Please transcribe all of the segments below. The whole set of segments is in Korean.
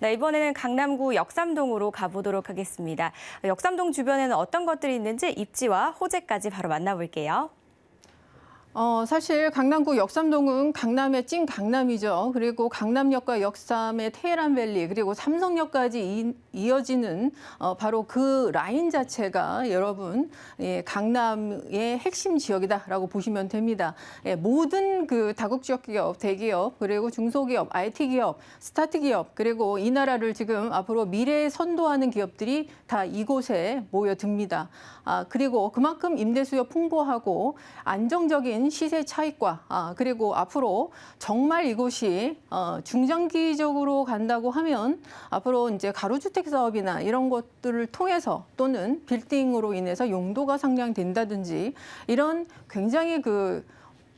네, 이번에는 강남구 역삼동으로 가보도록 하겠습니다. 역삼동 주변에는 어떤 것들이 있는지 입지와 호재까지 바로 만나볼게요. 어, 사실 강남구 역삼동은 강남의 찐 강남이죠. 그리고 강남역과 역삼의 테헤란밸리 그리고 삼성역까지 이, 어지는 어, 바로 그 라인 자체가 여러분 예, 강남의 핵심 지역이다라고 보시면 됩니다. 예, 모든 그 다국적 기업, 대기업 그리고 중소기업, IT 기업, 스타트 기업 그리고 이 나라를 지금 앞으로 미래에 선도하는 기업들이 다 이곳에 모여듭니다. 아, 그리고 그만큼 임대 수요 풍부하고 안정적인 시세 차익과 아, 그리고 앞으로 정말 이곳이 어, 중장기적으로 간다고 하면 앞으로 이제 가로주택 사업이나 이런 것들을 통해서 또는 빌딩으로 인해서 용도가 상향된다든지 이런 굉장히 그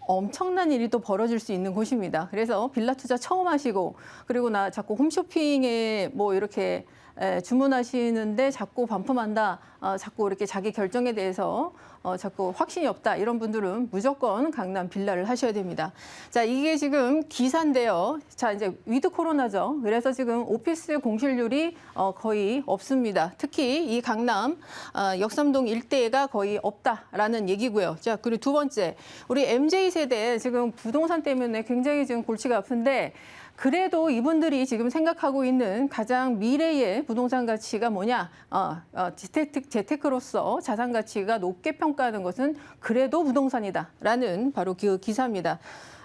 엄청난 일이 또 벌어질 수 있는 곳입니다. 그래서 빌라 투자 처음 하시고 그리고 나 자꾸 홈쇼핑에 뭐 이렇게 에, 주문하시는데 자꾸 반품한다, 어, 자꾸 이렇게 자기 결정에 대해서 어, 자꾸 확신이 없다 이런 분들은 무조건 강남 빌라를 하셔야 됩니다. 자 이게 지금 기사인데요. 자 이제 위드 코로나죠. 그래서 지금 오피스 공실률이 어, 거의 없습니다. 특히 이 강남 어, 역삼동 일대가 거의 없다라는 얘기고요. 자 그리고 두 번째 우리 MZ 세대 지금 부동산 때문에 굉장히 지금 골치가 아픈데. 그래도 이분들이 지금 생각하고 있는 가장 미래의 부동산 가치가 뭐냐? 어, 어, 재테크, 재테크로서 자산 가치가 높게 평가하는 것은 그래도 부동산이다라는 바로 그 기사입니다.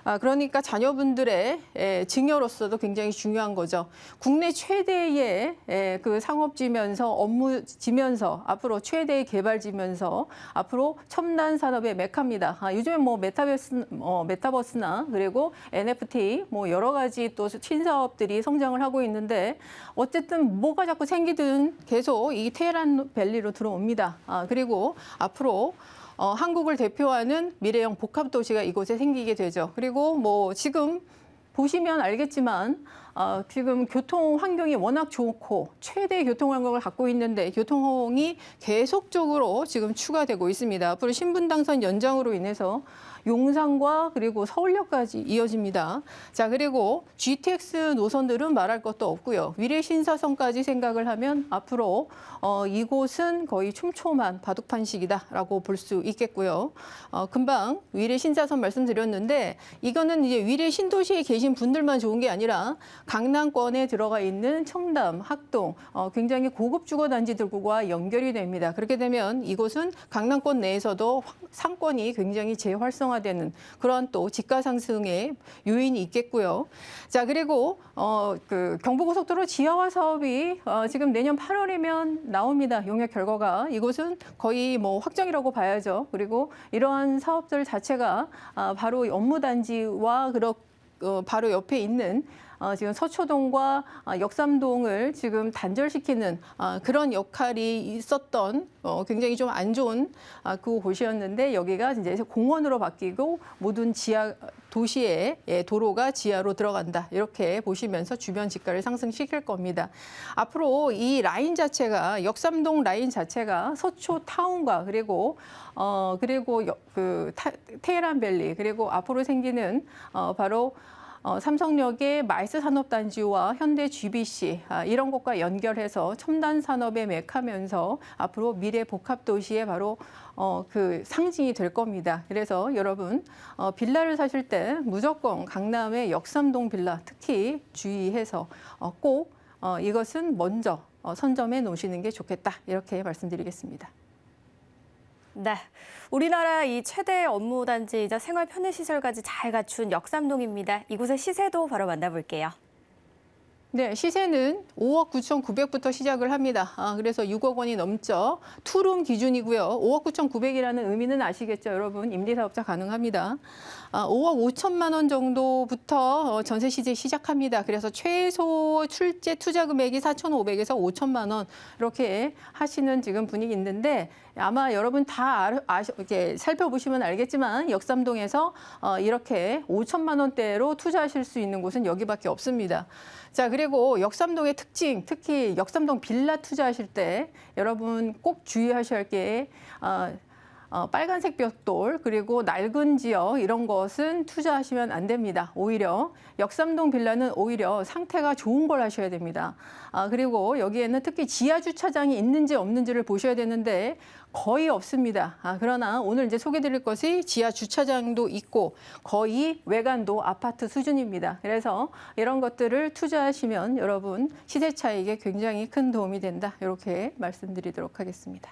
아, 그러니까 자녀분들의 에, 증여로서도 굉장히 중요한 거죠. 국내 최대의 에, 그 상업지면서 업무지면서 앞으로 최대의 개발지면서 앞으로 첨단 산업의 메카입니다. 아, 요즘에 뭐 메타버스, 어, 메타버스나 그리고 NFT 뭐 여러 가지 또 신사업들이 성장을 하고 있는데 어쨌든 뭐가 자꾸 생기든 계속 이 테헤란 밸리로 들어옵니다. 아, 그리고 앞으로 어, 한국을 대표하는 미래형 복합 도시가 이곳에 생기게 되죠. 그리고 뭐 지금 보시면 알겠지만 어, 지금 교통 환경이 워낙 좋고 최대 교통 환경을 갖고 있는데 교통이 계속적으로 지금 추가되고 있습니다. 앞으로 신분 당선 연장으로 인해서 용산과 그리고 서울역까지 이어집니다. 자 그리고 GTX 노선들은 말할 것도 없고요. 위례 신사선까지 생각을 하면 앞으로 어, 이곳은 거의 촘촘한 바둑판식이다라고 볼 수 있겠고요. 어, 금방 위례 신사선 말씀드렸는데 이거는 이제 위례 신도시에 계신 분들만 좋은 게 아니라 강남권에 들어가 있는 청담, 학동 어, 굉장히 고급 주거 단지들과 연결이 됩니다. 그렇게 되면 이곳은 강남권 내에서도 상권이 굉장히 재활성화되는 그런 또 집가 상승의 요인이 있겠고요. 자 그리고 어, 그 경부고속도로 지하화 사업이 어, 지금 내년 8월이면 나옵니다. 용역 결과가 이곳은 거의 뭐 확정이라고 봐야죠. 그리고 이러한 사업들 자체가 아, 바로 업무단지와 그렇 어, 바로 옆에 있는 어, 지금 서초동과 어, 역삼동을 지금 단절시키는 어, 그런 역할이 있었던 어, 굉장히 좀 안 좋은 아, 그 곳이었는데 여기가 이제 공원으로 바뀌고 모든 지하 도시의 예, 도로가 지하로 들어간다 이렇게 보시면서 주변 집가를 상승시킬 겁니다. 앞으로 이 라인 자체가 역삼동 라인 자체가 서초 타운과 그리고 어 그리고 여- 그 타- 테헤란 밸리 그리고 앞으로 생기는 어 바로 어, 삼성역의 마이스 산업단지와 현대 GBC 아, 이런 것과 연결해서 첨단 산업의 맥하면서 앞으로 미래 복합 도시의 바로 어, 그 상징이 될 겁니다. 그래서 여러분 어, 빌라를 사실 때 무조건 강남의 역삼동 빌라 특히 주의해서 어, 꼭 어, 이것은 먼저 어, 선점해 놓으시는 게 좋겠다 이렇게 말씀드리겠습니다. 네. 우리나라 이 최대 업무 단지이자 생활 편의 시설까지 잘 갖춘 역삼동입니다. 이곳의 시세도 바로 만나볼게요. 네, 시세는 5억 9,900부터 시작을 합니다. 아, 그래서 6억 원이 넘죠. 투룸 기준이고요. 5억 9,900이라는 의미는 아시겠죠, 여러분? 임대사업자 가능합니다. 아, 5억 5천만 원 정도부터 어, 전세 시세 시작합니다. 그래서 최소 출제 투자 금액이 4,500에서 5천만 원 이렇게 하시는 지금 분위기 있는데 아마 여러분 다 아, 아시, 이렇게 살펴보시면 알겠지만 역삼동에서 어, 이렇게 5천만 원대로 투자하실 수 있는 곳은 여기밖에 없습니다. 자 그리고 역삼동의 특징, 특히 역삼동 빌라 투자하실 때 여러분 꼭 주의하셔야 할게 어, 어, 빨간색 벽돌 그리고 낡은 지역 이런 것은 투자하시면 안 됩니다. 오히려 역삼동 빌라는 오히려 상태가 좋은 걸 하셔야 됩니다. 아, 그리고 여기에는 특히 지하 주차장이 있는지 없는지를 보셔야 되는데 거의 없습니다. 아, 그러나 오늘 이제 소개드릴 것이 지하 주차장도 있고 거의 외관도 아파트 수준입니다. 그래서 이런 것들을 투자하시면 여러분 시세 차익에 굉장히 큰 도움이 된다. 이렇게 말씀드리도록 하겠습니다.